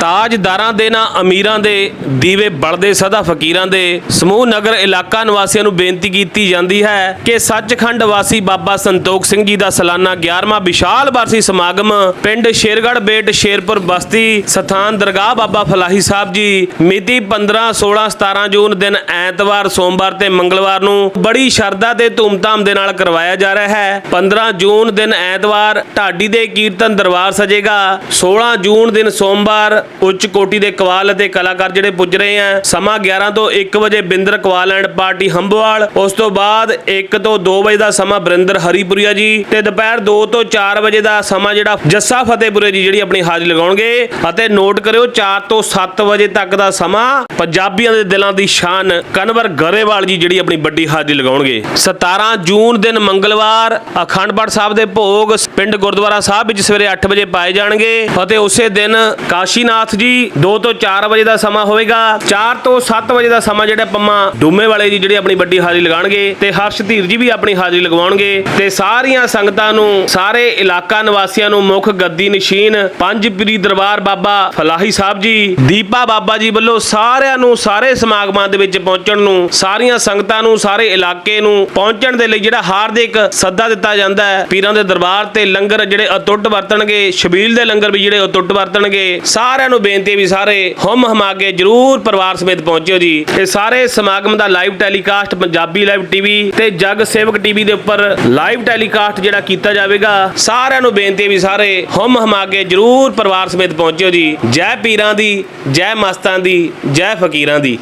ਤਾਜਦਾਰਾਂ ਦੇ ਨਾ ਅਮੀਰਾਂ ਦੇ ਦੀਵੇ ਬਲਦੇ, ਸਦਾ ਫਕੀਰਾਂ ਦੇ। ਸਮੂਹ ਨਗਰ ਇਲਾਕਾ ਨਿਵਾਸੀਆਂ ਨੂੰ ਬੇਨਤੀ ਕੀਤੀ ਜਾਂਦੀ ਹੈ ਕਿ ਸੱਚਖੰਡ ਵਾਸੀ ਬਾਬਾ ਸੰਤੋਖ ਸਿੰਘ ਜੀ ਦਾ ਸਾਲਾਨਾ 11ਵਾਂ ਵਿਸ਼ਾਲ ਵਾਰਸੀ ਸਮਾਗਮ ਪਿੰਡ ਸ਼ੇਰਗੜ੍ਹ ਬੇਟ ਸ਼ੇਰਪੁਰ ਬਸਤੀ ਸਥਾਨ ਦਰਗਾਹ ਬਾਬਾ ਫਲਾਹੀ ਸਾਹਿਬ ਜੀ ਮਿਤੀ 15 16 17 ਜੂਨ ਦਿਨ ਐਤਵਾਰ, ਸੋਮਵਾਰ ਤੇ ਮੰਗਲਵਾਰ ਨੂੰ ਬੜੀ ਸ਼ਰਧਾ ਤੇ ਧੂਮਧਾਮ ਦੇ ਨਾਲ ਕਰਵਾਇਆ ਜਾ ਰਿਹਾ ਹੈ। 15 ਜੂਨ ਦਿਨ ਐਤਵਾਰ, ਢਾਡੀ ਦੇ ਕੀਰਤਨ ਦਰਬਾਰ ਸਜੇਗਾ। 16 ਜੂਨ ਦਿਨ ਸੋਮਵਾਰ ਉੱਚ ਕੋਟੀ ਦੇ ਕਵਾਲ ਅਤੇ ਕਲਾਕਾਰ ਜਿਹੜੇ ਪੁੱਜ ਰਹੇ ਆ, ਸਮਾਂ 11 ਤੋਂ 1 ਵਜੇ ਬਿੰਦਰ ਕਵਾਲ ਐਂਡ ਪਾਰਟੀ ਹੰਬਵਾਲ, ਉਸ ਤੋਂ ਬਾਅਦ 1 ਤੋਂ 2 ਵਜੇ ਦਾ ਸਮਾਂ ਬਰਿੰਦਰ ਹਰੀਪੁਰੀਆ ਜੀ ਤੇ ਦੁਪਹਿਰ 2 ਤੋਂ 4 ਵਜੇ ਦਾ ਸਮਾਂ ਜਿਹੜਾ ਜੱਸਾ ਫਤਿਹਪੁਰੇ ਜੀ ਜਿਹੜੀ ਆਪਣੀ ਹਾਜ਼ਰੀ ਲਗਾਉਣਗੇ ਅਤੇ ਨੋਟ ਕਰਿਓ 4 ਤੋਂ 7 ਵਜੇ ਤੱਕ ਦਾ ਸਮਾਂ ਪੰਜਾਬੀਆਂ ਦੇ ਦਿਲਾਂ ਦੀ ਸ਼ਾਨ ਕਨਵਰ ਗਰੇਵਾਲ ਜੀ ਜਿਹੜੀ ਆਪਣੀ ਵੱਡੀ ਹਾਜ਼ਰੀ ਲਗਾਉਣਗੇ। 17 ਜੂਨ ਦਿਨ ਮੰਗਲਵਾਰ ਅਖੰਡ ਪਾਠ ਸਾਹਿਬ ਦੇ ਭੋਗ ਪਿੰਡ ਗੁਰਦੁਆਰਾ ਸਾਹਿਬ ਵਿੱਚ ਸਵੇਰੇ 8 ਵਜੇ ਪਾਏ ਜਾਣਗੇ ਅਤੇ ਉਸੇ ਦਿਨ ਕਾਸ਼ੀਨਾਥ ਜੀ 2 ਤੋਂ 4 ਵਜੇ ਦਾ ਸਮਾਂ ਹੋਵੇਗਾ। 4 ਤੋਂ 7 ਵਜੇ ਦਾ ਸਮਾਂ ਜਿਹੜਾ ਪੰਮਾ ਡੂਮੇ ਵਾਲੇ ਜੀ ਜਿਹੜੀ ਆਪਣੀ ਵੱਡੀ ਹਾਜ਼ਰੀ ਲਗਾਉਣਗੇ ਤੇ ਹਰਸ਼ ਧੀਰ ਜੀ ਵੀ ਆਪਣੀ ਹਾਜ਼ਰੀ ਲਗਵਾਉਣਗੇ ਤੇ ਸਾਰੀਆਂ ਸੰਗਤਾਂ ਨੂੰ, ਸਾਰੇ ਇਲਾਕਾ ਨਿਵਾਸੀਆਂ ਨੂੰ ਮੁੱਖ ਗੱਦੀ ਨਸ਼ੀਨ ਪੰਜ ਪੀਰੀ ਦਰਬਾਰ ਬਾਬਾ ਫਲਾਹੀ ਸਾਹਿਬ ਜੀ, ਦੀਪਾ ਬਾਬਾ ਜੀ ਵੱਲੋਂ ਸਾਰਿਆਂ ਨੂੰ, ਸਾਰੇ ਸਮਾਗਮਾਂ ਦੇ ਵਿੱਚ ਪਹੁੰਚਣ ਨੂੰ, ਸਾਰੀਆਂ ਸੰਗਤਾਂ ਨੂੰ, ਸਾਰੇ ਇਲਾਕੇ ਨੂੰ ਪਹੁੰਚਣ ਦੇ ਲਈ ਜਿਹੜਾ ਹਾਰਦਿਕ ਸੱਦਾ ਦਿੱਤਾ ਜਾਂਦਾ ਹੈ। ਪੀਰਾਂ ਦੇ ਦਰਬਾਰ ਤੇ ਲੰਗਰ ਜਿਹੜੇ ਅਟੁੱਟ ਵਰਤਣਗੇ, ਸ਼ਬੀਲ ਦੇ ਲੰਗਰ ਵੀ ਜਿਹੜੇ ਅਟੁੱਟ ਵਰਤਣਗੇ, ਸਾਰਿਆਂ ਨੂੰ ਬੇਨਤੀ ਵੀ ਸਾਰੇ ਹਮ ਹਮਾਕੇ ਜਰੂਰ ਪਰਿਵਾਰ ਸਮੇਤ ਪਹੁੰਚਿਓ ਜੀ। ਇਹ ਸਾਰੇ ਸਮਾਗਮ ਦਾ live telecast Punjabi live TV ਤੇ ਜਗ ਸੇਵਕ ਟੀਵੀ ਦੇ ਉੱਪਰ ਲਾਈਵ ਟੈਲੀਕਾਸਟ ਜਿਹੜਾ ਕੀਤਾ ਜਾਵੇਗਾ, ਸਾਰਿਆਂ ਨੂੰ ਬੇਨਤੀ ਵੀ ਸਾਰੇ ਹਮ ਹਮਾਗੇ ਜਰੂਰ ਪਰਿਵਾਰ ਸਮੇਤ ਪਹੁੰਚਿਓ ਜੀ। ਜੈ ਪੀਰਾਂ ਦੀ, ਜੈ ਮਸਤਾਂ ਦੀ, ਜੈ ਫਕੀਰਾਂ ਦੀ।